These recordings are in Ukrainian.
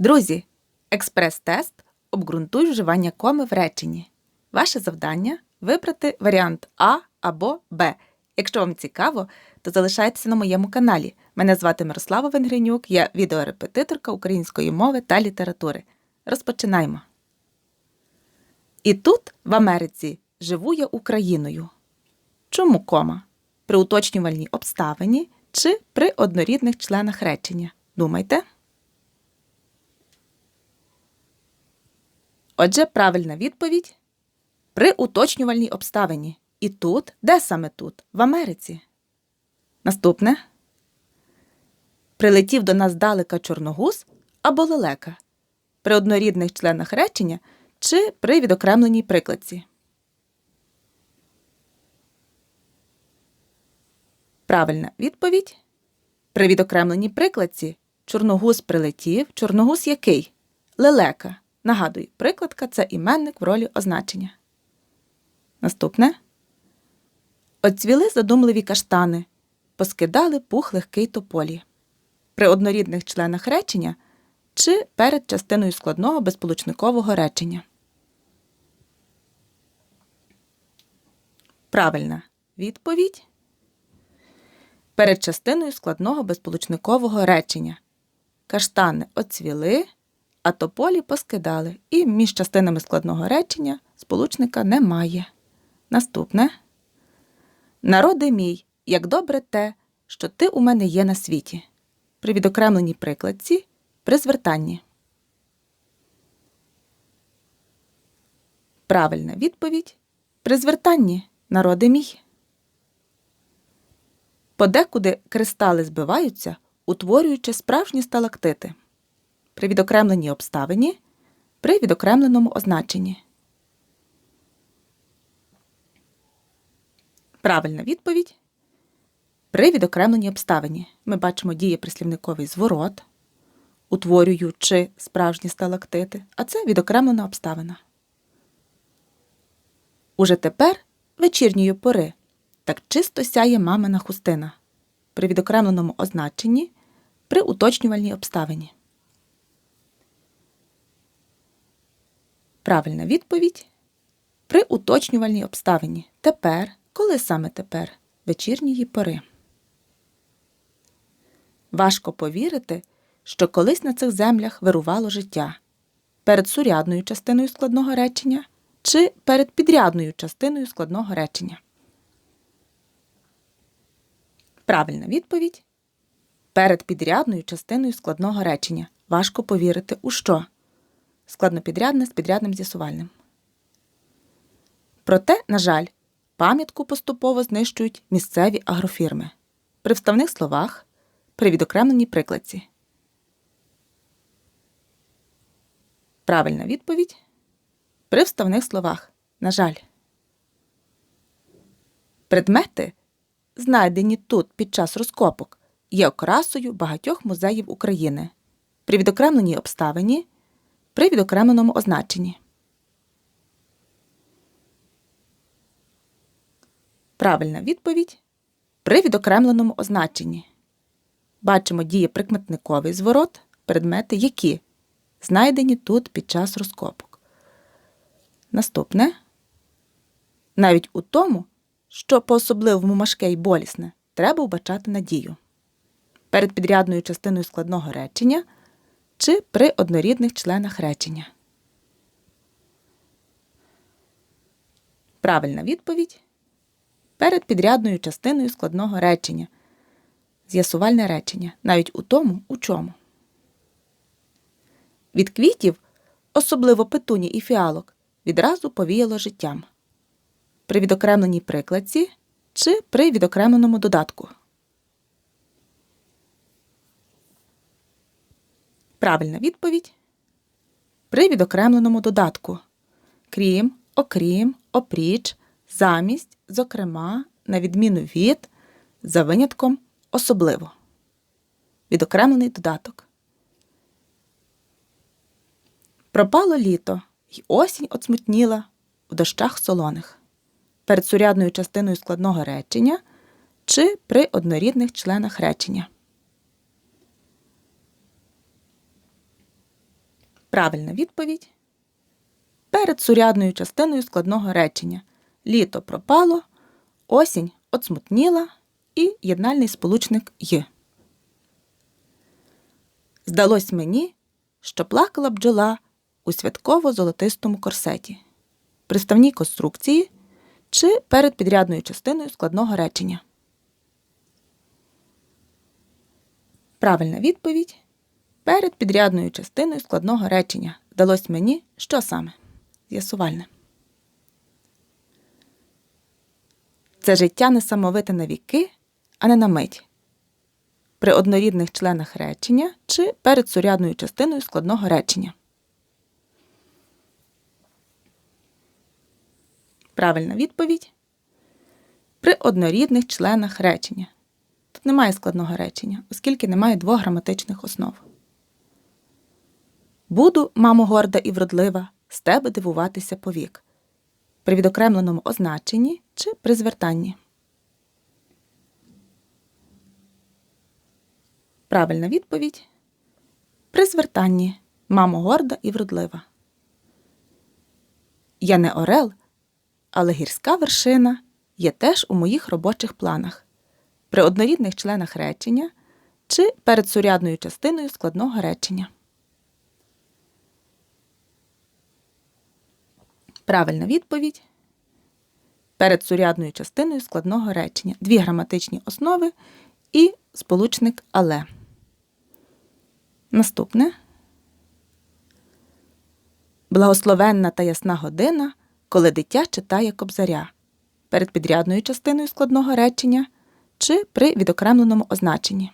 Друзі, експрес-тест обґрунтуй вживання коми в реченні. Ваше завдання вибрати варіант А або Б. Якщо вам цікаво, то залишайтеся на моєму каналі. Мене звати Мирослава Венгренюк, я відеорепетиторка української мови та літератури. Розпочинаємо. І тут, в Америці, живу я Україною. Чому кома? При уточнювальній обставині чи при однорідних членах речення? Думайте. Отже, правильна відповідь при уточнювальній обставині. І тут, де саме тут? В Америці. Наступне. Прилетів до нас далека чорногуз або лелека. При однорідних членах речення чи при відокремленій прикладці. Правильна відповідь. При відокремленій прикладці чорногуз прилетів. Чорногуз який? Лелека. Нагадую, прикладка це іменник в ролі означення. Наступне. Оцвіли задумливі каштани, поскидали пух легкий тополі. При однорідних членах речення чи перед частиною складного безполучникового речення. Правильна відповідь. Перед частиною складного безполучникового речення. Каштани оцвіли, а тополі поскидали, і між частинами складного речення сполучника немає. Наступне. Народи мій, як добре те, що ти у мене є на світі. При відокремленій прикладці при звертанні. Правильна відповідь при звертанні народи мій. Подекуди кристали збиваються, утворюючи справжні сталактити. При відокремленій обставині при відокремленому означенні. Правильна відповідь. При відокремленій обставині ми бачимо дієприслівниковий зворот, утворюючи справжні сталактити, а це відокремлена обставина. Уже тепер вечірньої пори так чисто сяє мамина хустина при відокремленому означенні при уточнювальній обставині. Правильна відповідь при уточнювальній обставині. Тепер, коли саме тепер? Вечірньої пори. Важко повірити, що колись на цих землях вирувало життя перед сурядною частиною складного речення чи перед підрядною частиною складного речення. Правильна відповідь перед підрядною частиною складного речення. Важко повірити у що? Складнопідрядне з підрядним з'ясувальним. Проте, на жаль, пам'ятку поступово знищують місцеві агрофірми. При вставних словах при відокремленій прикладці. Правильна відповідь при вставних словах. На жаль. Предмети, знайдені тут під час розкопок, є окрасою багатьох музеїв України при відокремленій обставині при відокремленому означенні. Правильна відповідь при відокремленому означенні. Бачимо дієприкметниковий зворот, предмети, які знайдені тут під час розкопок. Наступне. Навіть у тому, що по особливому важке й болісне, треба вбачати надію. Перед підрядною частиною складного речення чи при однорідних членах речення. Правильна відповідь перед підрядною частиною складного речення. З'ясувальне речення навіть у тому, у чому. Від квітів, особливо петуні і фіалок, відразу повіяло життям. При відокремленій прикладці чи при відокремленому додатку. Правильна відповідь при відокремленому додатку. Крім, окрім, опріч, замість, зокрема, на відміну від, за винятком, особливо. Відокремлений додаток. Пропало літо, й осінь оцмутніла в дощах солоних. Перед сурядною частиною складного речення чи при однорідних членах речення. Правильна відповідь. Перед сурядною частиною складного речення. Літо пропало, осінь оцмутніла і єднальний сполучник «й». Здалось мені, що плакала бджола у святково-золотистому корсеті, приставній конструкції чи перед підрядною частиною складного речення. Правильна відповідь. Перед підрядною частиною складного речення вдалось мені що саме? З'ясувальне. Це життя несамовите на віки, а не на мить. При однорідних членах речення чи перед сурядною частиною складного речення. Правильна відповідь. При однорідних членах речення. Тут немає складного речення, оскільки немає двох граматичних основ. Буду, мамо, горда і вродлива, з тебе дивуватися повік. При відокремленому означенні чи при звертанні. Правильна відповідь. При звертанні мамо горда і вродлива. Я не орел, але гірська вершина є теж у моїх робочих планах при однорідних членах речення чи перед сурядною частиною складного речення. Правильна відповідь. Перед сурядною частиною складного речення. Дві граматичні основи і сполучник але. Наступне. Благословенна та ясна година, коли дитя читає кобзаря. Перед підрядною частиною складного речення чи при відокремленому означенні.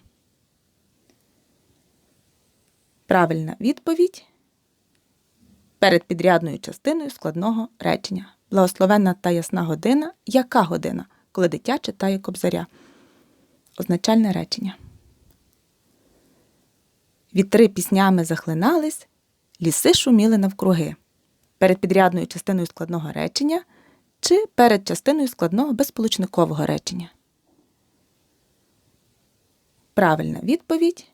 Правильна відповідь перед підрядною частиною складного речення. Благословенна та ясна година. Яка година, коли дитя читає кобзаря? Означальне речення. Вітри піснями захлинались, ліси шуміли навкруги. Перед підрядною частиною складного речення чи перед частиною складного безполучникового речення. Правильна відповідь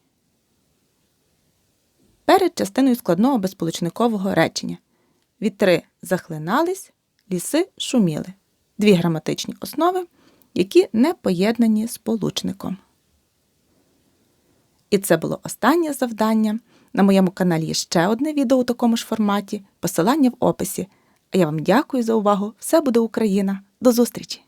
перед частиною складного безполучникового речення. Вітри захлинались, ліси шуміли. Дві граматичні основи, які не поєднані з получником. І це було останнє завдання. На моєму каналі є ще одне відео у такому ж форматі. Посилання в описі. А я вам дякую за увагу. Все буде Україна. До зустрічі!